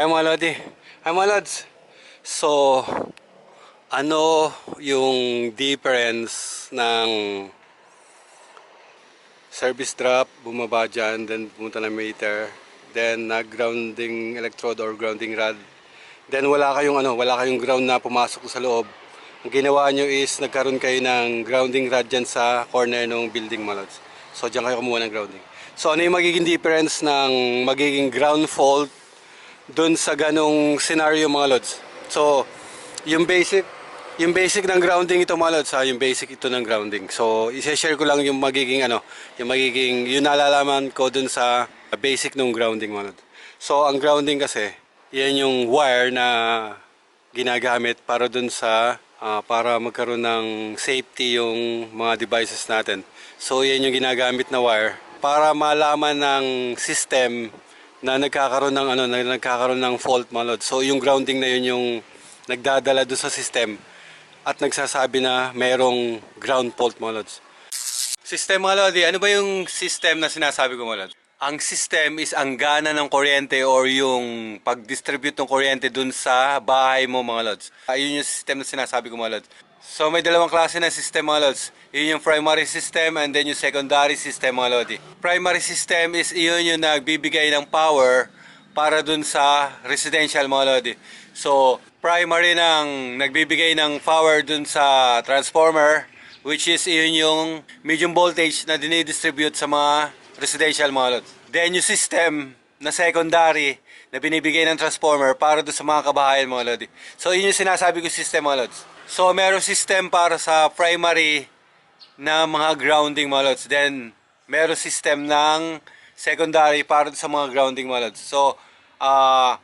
Hi mga Lodi. Hi mga Lods. So, ano yung difference ng service drop, bumaba dyan, then pumunta na meter, then nag-grounding electrode or grounding rod. Then wala kayong ano, wala kayong ground na pumasok sa loob. Ang ginawa nyo is nagkaroon kayo ng grounding rod dyan sa corner ng building mga Lods. So dyan kayo kumuha ng grounding. So ano yung magiging difference ng magiging ground fault dun sa ganong scenario mga lods. So, yung basic yung basic ng grounding ito mga lods ha, yung basic ito ng grounding. So, i-share ko lang yung magiging ano, yung magiging yung nalalaman ko dun sa basic ng grounding mga lods. So, ang grounding kasi, yan yung wire na ginagamit para dun sa ah, para magkaroon ng safety yung mga devices natin. So, yan yung ginagamit na wire para malaman ng system na nagkakaroon ng ano na nagkakaroon ng fault mga lod. So yung grounding na yun yung nagdadala doon sa system at nagsasabi na merong ground fault mga lods. System mga lodi, ano ba yung system na sinasabi ko mga lods? Ang system is ang gana ng kuryente or yung pag-distribute ng kuryente dun sa bahay mo mga lods. Ayun yung system na sinasabi ko mga lods. So may dalawang klase ng system mga lods. Yun yung primary system and then yung secondary system mga lodi. Primary system is yun yung nagbibigay ng power para dun sa residential mga lodi. So primary ng nagbibigay ng power dun sa transformer which is yun yung medium voltage na dinidistribute sa mga residential mga lods. Then yung system na secondary na binibigay ng transformer para doon sa mga kabahayan mga lodi. So yun yung sinasabi ko system mga lods. So meron system para sa primary na mga grounding mga. Then meron system ng secondary para sa mga grounding mga. So ah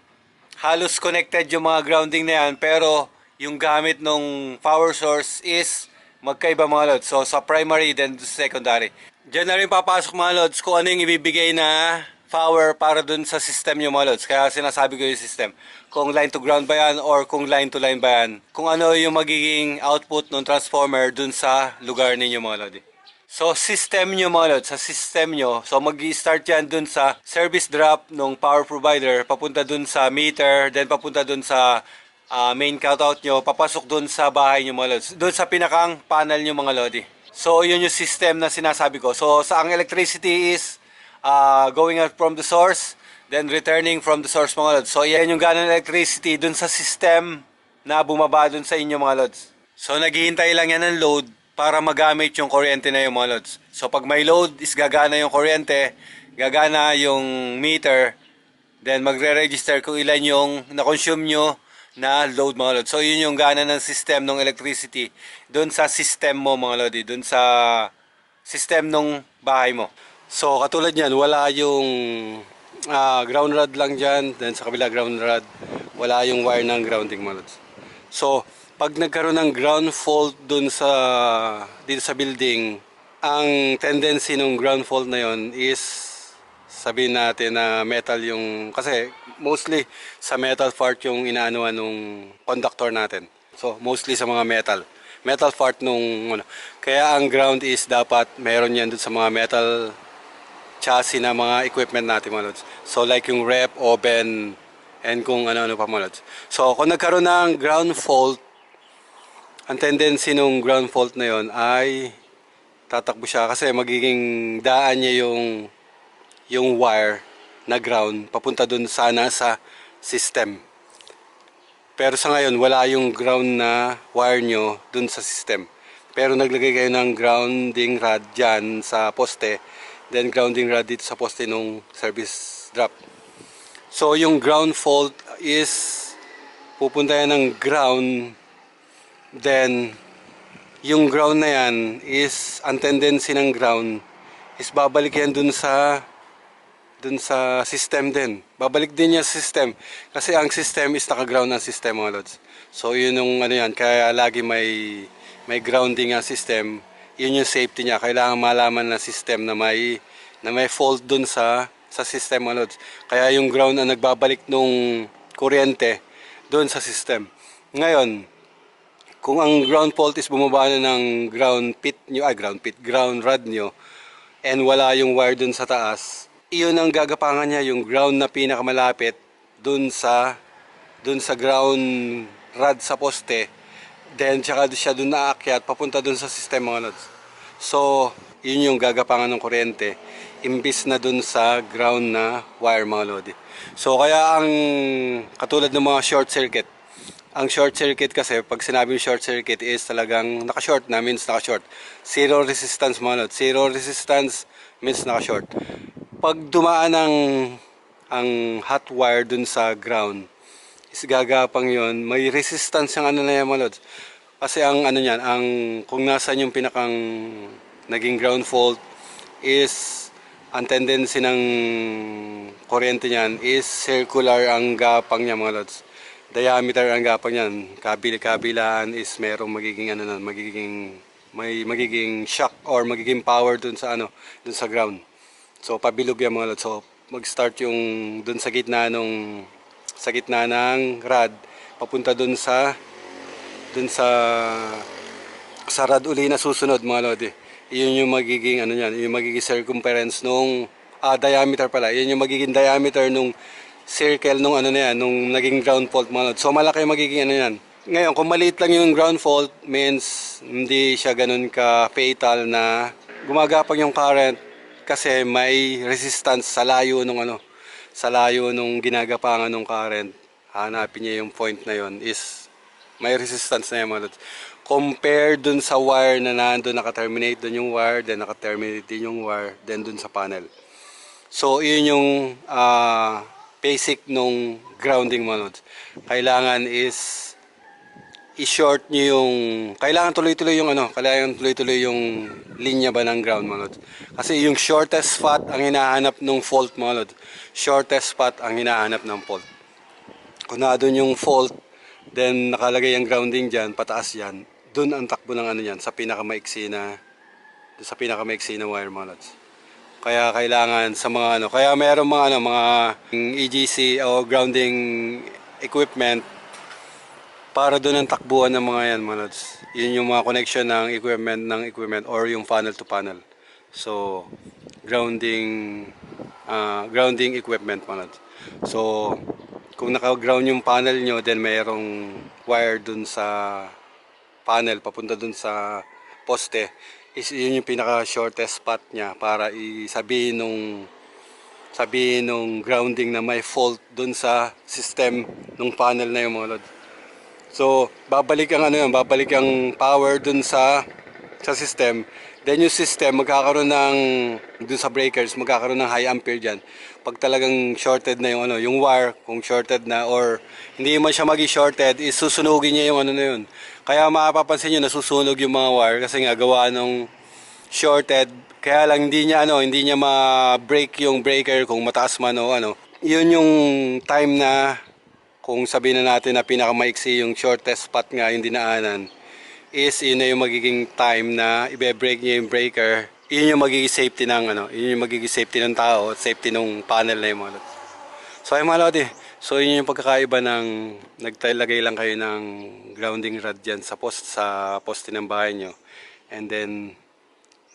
halos connected yung mga grounding na yan pero yung gamit ng power source is magkaiba mga lods. So sa primary then secondary. Diyan na rin papasok mga lods kung ano yung ibibigay na power para dun sa system nyo mga lods. Kaya sinasabi ko yung system. Kung line to ground ba yan or kung line to line ba yan. Kung ano yung magiging output ng transformer dun sa lugar ninyo mga lodi. So system nyo mga lods, sa system nyo, so mag start yan dun sa service drop ng power provider, papunta dun sa meter, then papunta dun sa ah, main cutout nyo, papasok dun sa bahay nyo mga lods, dun sa pinakang panel nyo mga lodi. So yun yung system na sinasabi ko. So sa ang electricity is ah, going out from the source, then returning from the source mga lods. So yan yung ganang electricity dun sa system na bumaba dun sa inyo mga lods. So naghihintay lang yan ng load para magamit yung kuryente na yung mga lods. So pag may load is gagana yung kuryente, gagana yung meter, then magre-register kung ilan yung na-consume nyo na load mga lods. So yun yung gana ng system ng electricity doon sa system mo mga lodi, doon sa system ng bahay mo. So katulad niyan, wala yung ah, ground rod lang dyan, then sa kabila ground rod, wala yung wire ng grounding mga. So pag nagkaroon ng ground fault doon sa dito sa building, ang tendency ng ground fault na yon is sabihin natin na metal yung kasi mostly sa metal part yung inaanuan nung conductor natin. So mostly sa mga metal. Metal part nung ano. Kaya ang ground is dapat meron yan dun sa mga metal chassis na mga equipment natin mga lods. So like yung rep, oven, and kung ano-ano pa mga lods. So kung nagkaroon ng ground fault, ang tendency nung ground fault na yon ay tatakbo siya kasi magiging daan niya yung yung wire na ground papunta dun sana sa system. Pero sa ngayon, wala yung ground na wire nyo dun sa system. Pero naglagay kayo ng grounding rod dyan sa poste. Then grounding rod dito sa poste nung service drop. So yung ground fault is pupunta yan ng ground. Then yung ground na yan is ang tendency ng ground is babalik yan dun sa dun sa system din. Babalik din sa system. Kasi ang system is naka-ground ang system mga lods. So yun yung ano yan. Kaya lagi may may grounding ang system. Yun yung safety niya. Kailangan malaman na system na may na may fault dun sa sa system lods. Kaya yung ground ang nagbabalik nung kuryente dun sa system. Ngayon, kung ang ground fault is bumaba na ng ground pit nyo, ay ground pit, ground rod nyo, and wala yung wire dun sa taas, iyon ang gagapangan niya, yung ground na pinakamalapit dun sa dun sa ground rod sa poste. Then tsaka siya dun naakyat papunta dun sa system mga lods. So, yun yung gagapangan ng kuryente imbis na dun sa ground na wire mga lodi. So, kaya ang katulad ng mga short circuit, ang short circuit kasi, pag sinabing short circuit is talagang naka-short na means naka-short. Zero resistance mga lodi. Zero resistance means naka-short. Pag dumaan ang, ang hot wire dun sa ground, gagapang yon may resistance yung ano na yan mga lods. Kasi ang ano niyan, ang kung nasan yung pinakang naging ground fault is ang tendency ng kuryente niyan is circular ang gapang niya mga lods. Diameter ang gapang niyan. Kabil-kabilaan is merong magiging ano na, magiging may magiging shock or magiging power dun sa ano, dun sa ground. So pabilog yan mga lods. So mag-start yung dun sa gitna nung sa gitna ng rod papunta dun sa dun sa sa rod uli na susunod mga lodi. Iyon yung magiging ano yan, yung magiging circumference nung ah, diameter pala. Iyon yung magiging diameter nung circle nung ano na yan, nung naging ground fault mga lodi. So malaki yung magiging ano yan. Ngayon, kung maliit lang yung ground fault means hindi siya ganun ka fatal na gumagapang yung current kasi may resistance sa layo nung ano, sa layo nung ginagapangan ng current. Hanapin niya yung point na yon is may resistance na yung mga lods. Compare dun sa wire na nandun, naka-terminate dun yung wire, then naka-terminate din yung wire, then dun sa panel. So, yun yung ah, basic nung grounding mga lods. Kailangan is i-short nyo yung kailangan tuloy-tuloy yung ano kailangan tuloy-tuloy yung linya ba ng ground mga kasi yung shortest spot ang hinahanap ng fault mga shortest spot ang hinahanap ng fault. Kung yung fault then nakalagay yung grounding dyan pataas yan. Doon ang takbo ng ano yan sa pinakamaiksi na sa pinakamaiksi na wire mga kaya kailangan sa mga ano kaya meron mga ano mga EGC o grounding equipment para doon ang takbuhan ng mga yan mga lods. Yun yung mga connection ng equipment ng equipment or yung panel to panel. So, grounding ah, grounding equipment mga lods. So, kung naka-ground yung panel nyo, then mayroong wire dun sa panel papunta dun sa poste. Is yun yung pinaka shortest spot niya para isabihin nung sabihin nung grounding na may fault dun sa system nung panel na yung mga lods. So, babalik ang ano yun, babalik ang power dun sa sa system. Then yung system magkakaroon ng dun sa breakers, magkakaroon ng high ampere diyan. Pag talagang shorted na yung ano, yung wire, kung shorted na or hindi man siya magi shorted, is susunugin niya yung ano na yun. Kaya mapapansin niyo nasusunog yung mga wire kasi nga gawa nung shorted. Kaya lang hindi niya ano, hindi niya ma-break yung breaker kung mataas man o ano. Yun yung time na kung sabihin na natin na pinakamaiksi yung shortest spot nga yung dinaanan is yun na yung magiging time na ibe-break niya yung breaker. Yun yung magiging safety ng ano yun yung magiging safety ng tao at safety ng panel na yung mga lods. so ay mga lodi so yun yung pagkakaiba ng nagtalagay lang kayo ng grounding rod dyan sa post sa poste ng bahay nyo. And then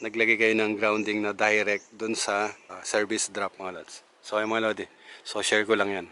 naglagay kayo ng grounding na direct dun sa uh, service drop mga lods. so ay mga lodi so share ko lang yan